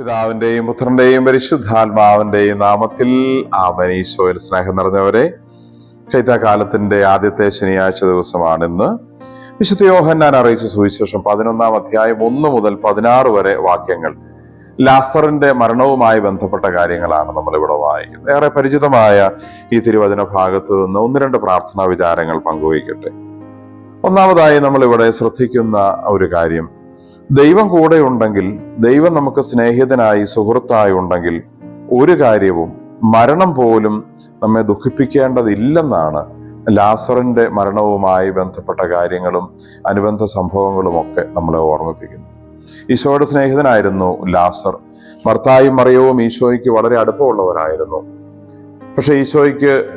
പിതാവിന്റെയും പുത്രന്റെയും പരിശുദ്ധാത്മാവിന്റെയും നാമത്തിൽ ആമനീശോയിൽ സ്നേഹം നിറഞ്ഞവരെ കൈത്താകാലത്തിന്റെ ആദ്യത്തെ ശനിയാഴ്ച ദിവസമാണ് ഇന്ന്. വിശുദ്ധ യോഹന്നാൻ അറിയിച്ച സുവിശേഷം പതിനൊന്നാം അധ്യായം ഒന്ന് മുതൽ പതിനാറ് വരെ വാക്യങ്ങൾ. ലാസറിന്റെ മരണവുമായി ബന്ധപ്പെട്ട കാര്യങ്ങളാണ് നമ്മൾ ഇവിടെ വായിക്കുന്നത്. ഏറെ പരിചിതമായ ഈ തിരുവചന ഭാഗത്ത് നിന്ന് ഒന്ന് രണ്ട് പ്രാർത്ഥനാ വിചാരങ്ങൾ പങ്കുവയ്ക്കട്ടെ. ഒന്നാമതായി നമ്മൾ ഇവിടെ ശ്രദ്ധിക്കുന്ന ഒരു കാര്യം ദൈവം കൂടെ ഉണ്ടെങ്കിൽ ദൈവം നമുക്ക് സ്നേഹിതനായി സുഹൃത്തായി ഉണ്ടെങ്കിൽ ഒരു കാര്യവും മരണം പോലും നമ്മെ ദുഃഖിപ്പിക്കേണ്ടതില്ലെന്നാണ് ലാസറിന്റെ മരണവുമായി ബന്ധപ്പെട്ട കാര്യങ്ങളും അനുബന്ധ സംഭവങ്ങളും ഒക്കെ നമ്മളെ ഓർമ്മിപ്പിക്കുന്നു ഈശോയുടെ സ്നേഹിതനായിരുന്നു ലാസർ. ഭർത്തായും മറിയവും ഈശോയ്ക്ക് വളരെ അടുപ്പമുള്ളവരായിരുന്നു. പക്ഷെ ഈശോയ്ക്ക്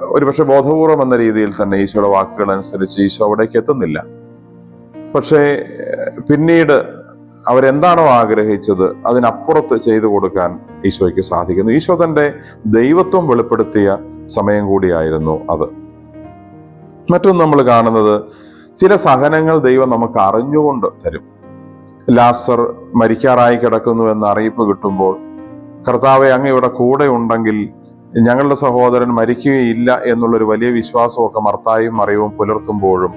ഒരുപക്ഷെ ബോധപൂർവം എന്ന രീതിയിൽ തന്നെ ഈശോയുടെ വാക്കുകൾ അനുസരിച്ച് ഈശോ അവിടേക്ക് എത്തുന്നില്ല. പക്ഷേ പിന്നീട് അവരെന്താണോ ആഗ്രഹിച്ചത് അതിനപ്പുറത്ത് ചെയ്തു കൊടുക്കാൻ ഈശോയ്ക്ക് സാധിക്കുന്നു. ഈശോ തന്റെ ദൈവത്വം വെളിപ്പെടുത്തിയ സമയം കൂടിയായിരുന്നു അത്. മറ്റൊന്ന് നമ്മൾ കാണുന്നത് ചില സഹനങ്ങൾ ദൈവം നമുക്ക് അറിഞ്ഞുകൊണ്ട് തരും. ലാസർ മരിക്കാറായി കിടക്കുന്നു എന്ന അറിയിപ്പ് കിട്ടുമ്പോൾ കർത്താവെ അങ്ങ് ഇവിടെ കൂടെ ഉണ്ടെങ്കിൽ ഞങ്ങളുടെ സഹോദരൻ മരിക്കുകയില്ല എന്നുള്ളൊരു വലിയ വിശ്വാസമൊക്കെ മർത്തായും മറിയവും പുലർത്തുമ്പോഴും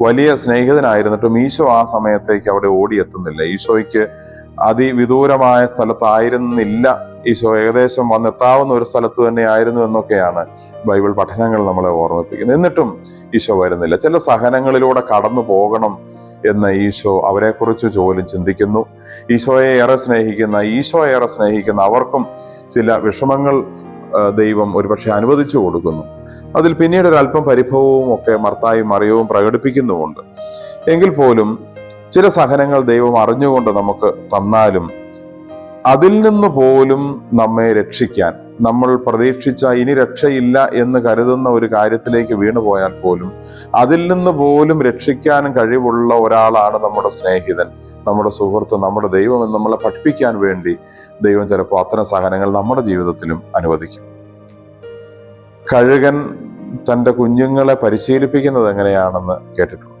വലിയ സ്നേഹിതനായിരുന്നിട്ടും ഈശോ ആ സമയത്തേക്ക് അവിടെ ഓടിയെത്തുന്നില്ല. ഈശോയ്ക്ക് അതിവിദൂരമായ സ്ഥലത്തായിരുന്നില്ല. ഈശോ ഏകദേശം വന്നെത്താവുന്ന ഒരു സ്ഥലത്ത് തന്നെ ആയിരുന്നു എന്നൊക്കെയാണ് ബൈബിൾ പഠനങ്ങൾ നമ്മളെ ഓർമ്മിപ്പിക്കുന്നത്. എന്നിട്ടും ഈശോ വരുന്നില്ല. ചില സഹനങ്ങളിലൂടെ കടന്നു പോകണം എന്ന് ഈശോ അവരെക്കുറിച്ച് ജോലി ചിന്തിക്കുന്നു. ഈശോയെ ഏറെ സ്നേഹിക്കുന്ന ഈശോ ഏറെ സ്നേഹിക്കുന്ന അവർക്കും ചില വിഷമങ്ങൾ ദൈവം ഒരുപക്ഷെ അനുവദിച്ചു കൊടുക്കുന്നു. അതിൽ പിന്നീട് ഒരു അല്പം പരിഭവവും ഒക്കെ മർത്തായും മറിയവും പ്രകടിപ്പിക്കുന്നുമുണ്ട്. എങ്കിൽ പോലും ചില സഹനങ്ങൾ ദൈവം അറിഞ്ഞുകൊണ്ട് നമുക്ക് തന്നാലും അതിൽ നിന്ന് പോലും നമ്മെ രക്ഷിക്കാൻ നമ്മൾ പ്രതീക്ഷിച്ച ഇനി രക്ഷയില്ല എന്ന് കരുതുന്ന ഒരു കാര്യത്തിലേക്ക് വീണുപോയാൽ പോലും അതിൽ നിന്ന് പോലും രക്ഷിക്കാൻ കഴിവുള്ള ഒരാളാണ് നമ്മുടെ സ്നേഹിതൻ നമ്മുടെ സുഹൃത്ത് നമ്മുടെ ദൈവം എന്ന് നമ്മളെ പഠിപ്പിക്കാൻ വേണ്ടി ദൈവം ചിലപ്പോൾ അത്തരം സഹനങ്ങൾ നമ്മുടെ ജീവിതത്തിലും അനുവദിക്കും. കഴുകൻ തന്റെ കുഞ്ഞുങ്ങളെ പരിശീലിപ്പിക്കുന്നത് എങ്ങനെയാണെന്ന് കേട്ടിട്ടുണ്ട്.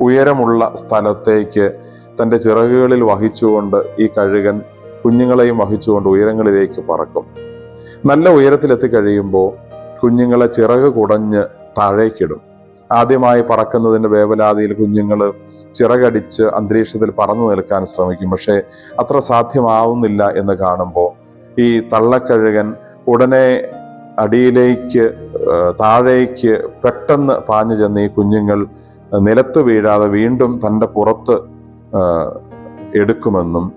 ഉയരമുള്ള സ്ഥലത്തേക്ക് തന്റെ ചിറകുകളിൽ വഹിച്ചുകൊണ്ട് ഈ കഴുകൻ കുഞ്ഞുങ്ങളെയും വഹിച്ചുകൊണ്ട് ഉയരങ്ങളിലേക്ക് പറക്കും. നല്ല ഉയരത്തിലെത്തിക്കഴിയുമ്പോൾ കുഞ്ഞുങ്ങളെ ചിറക് കുടഞ്ഞ് താഴേക്കിടും. ആദ്യമായി പറക്കുന്നതിന്റെ വേവലാതിയിൽ കുഞ്ഞുങ്ങൾ ചിറകടിച്ച് അന്തരീക്ഷത്തിൽ പറന്നു നിൽക്കാൻ ശ്രമിക്കും. പക്ഷേ അത്ര സാധ്യമാവുന്നില്ല എന്ന് കാണുമ്പോൾ ഈ തള്ളക്കഴുകൻ ഉടനെ അടിയിലേക്ക് താഴേക്ക് പെട്ടെന്ന് പാഞ്ഞു ചെന്ന് ഈ കുഞ്ഞുങ്ങൾ നിലത്ത് വീഴാതെ വീണ്ടും തന്റെ പുറത്ത് എടുക്കുമെന്നും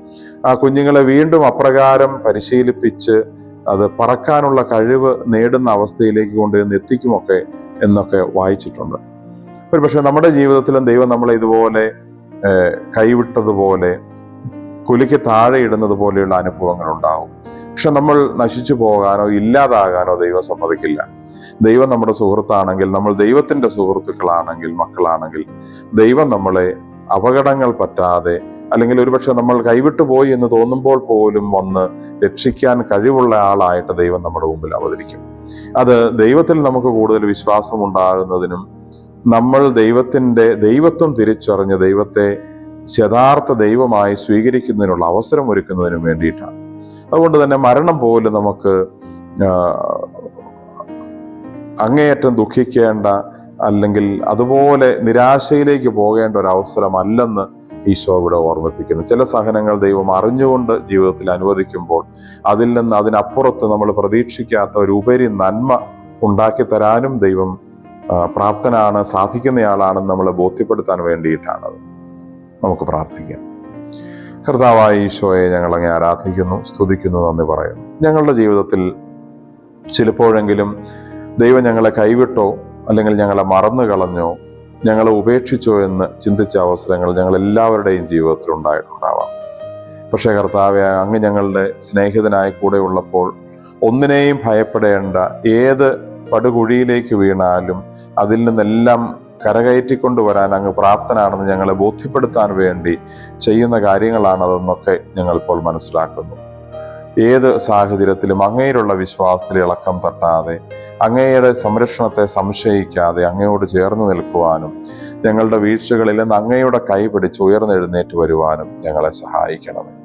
ആ കുഞ്ഞുങ്ങളെ വീണ്ടും അപ്രകാരം പരിശീലിപ്പിച്ച് അത് പറക്കാനുള്ള കഴിവ് നേടുന്ന അവസ്ഥയിലേക്ക് കൊണ്ടുവന്ന് എത്തിക്കുമൊക്കെ എന്നൊക്കെ വായിച്ചിട്ടുണ്ട്. ഒരു പക്ഷെ നമ്മുടെ ജീവിതത്തിലും ദൈവം നമ്മളെ ഇതുപോലെ കൈവിട്ടതുപോലെ കുലിക്ക് താഴെ ഇടുന്നത് പോലെയുള്ള അനുഭവങ്ങൾ ഉണ്ടാവും പക്ഷെ നമ്മൾ നശിച്ചു പോകാനോ ഇല്ലാതാകാനോ ദൈവം സമ്മതിക്കില്ല. ദൈവം നമ്മുടെ സുഹൃത്താണെങ്കിൽ നമ്മൾ ദൈവത്തിന്റെ സുഹൃത്തുക്കളാണെങ്കിൽ മക്കളാണെങ്കിൽ ദൈവം നമ്മളെ അപകടങ്ങൾ പറ്റാതെ അല്ലെങ്കിൽ ഒരുപക്ഷെ നമ്മൾ കൈവിട്ടു പോയി എന്ന് തോന്നുമ്പോൾ പോലും വന്ന് രക്ഷിക്കാൻ കഴിവുള്ള ആളായിട്ട് ദൈവം നമ്മുടെ മുമ്പിൽ അവതരിക്കും. അത് ദൈവത്തിൽ നമുക്ക് കൂടുതൽ വിശ്വാസം ഉണ്ടാകുന്നതിനും നമ്മൾ ദൈവത്തിന്റെ ദൈവത്വം തിരിച്ചറിഞ്ഞ് ദൈവത്തെ യഥാർത്ഥ ദൈവമായി സ്വീകരിക്കുന്നതിനുള്ള അവസരം ഒരുക്കുന്നതിനും വേണ്ടിയിട്ടാണ്. അതുകൊണ്ട് തന്നെ മരണം പോലും നമുക്ക് അങ്ങേയറ്റം ദുഃഖിക്കേണ്ട അല്ലെങ്കിൽ അതുപോലെ നിരാശയിലേക്ക് പോകേണ്ട ഒരു അവസരമല്ലെന്ന് ഈശോ ഇവിടെ ഓർമ്മിപ്പിക്കുന്നു. ചില സഹനങ്ങൾ ദൈവം അറിഞ്ഞുകൊണ്ട് ജീവിതത്തിൽ അനുവദിക്കുമ്പോൾ അതിൽ നിന്ന് അതിനപ്പുറത്ത് നമ്മൾ പ്രതീക്ഷിക്കാത്ത ഒരു ഉപരി നന്മ ഉണ്ടാക്കി തരാനും ദൈവം പ്രാപ്തനാണ് സാധിക്കുന്നയാളാണെന്ന് നമ്മളെ ബോധ്യപ്പെടുത്താൻ വേണ്ടിയിട്ടാണത്. നമുക്ക് പ്രാർത്ഥിക്കാം. കർത്താവായ ഈശോയെ ഞങ്ങൾ അങ്ങേ ആരാധിക്കുന്നു സ്തുതിക്കുന്നു നന്ദി പറയുന്നു. ഞങ്ങളുടെ ജീവിതത്തിൽ ചിലപ്പോഴെങ്കിലും ദൈവം ഞങ്ങളെ കൈവിട്ടോ അല്ലെങ്കിൽ ഞങ്ങളെ മറന്നു കളഞ്ഞോ ഞങ്ങളെ ഉപേക്ഷിച്ചോ എന്ന് ചിന്തിച്ച അവസരങ്ങൾ ഞങ്ങൾ എല്ലാവരുടെയും ജീവിതത്തിൽ ഉണ്ടായിട്ടുണ്ടാവാം. പക്ഷേ കർത്താവെ അങ്ങ് ഞങ്ങളുടെ സ്നേഹിതനായി കൂടെ ഉള്ളപ്പോൾ ഒന്നിനെയും ഭയപ്പെടേണ്ട ഏത് പടുകുഴിയിലേക്ക് വീണാലും അതിൽ നിന്നെല്ലാം കരകയറ്റിക്കൊണ്ടുവരാൻ അങ്ങ് പ്രാപ്തനാണെന്ന് ഞങ്ങളെ ബോധ്യപ്പെടുത്താൻ വേണ്ടി ചെയ്യുന്ന കാര്യങ്ങളാണതെന്നൊക്കെ ഞങ്ങൾ ഇപ്പോൾ മനസ്സിലാക്കുന്നു. ഏത് സാഹചര്യത്തിലും അങ്ങയിലുള്ള വിശ്വാസത്തിൽ ഇളക്കം തട്ടാതെ അങ്ങയുടെ സംരക്ഷണത്തെ സംശയിക്കാതെ അങ്ങയോട് ചേർന്ന് നിൽക്കുവാനും ഞങ്ങളുടെ വീഴ്ചകളിൽ നിന്ന് അങ്ങയുടെ കൈ പിടിച്ച് ഉയർന്നെഴുന്നേറ്റ് വരുവാനും ഞങ്ങളെ സഹായിക്കണമേ.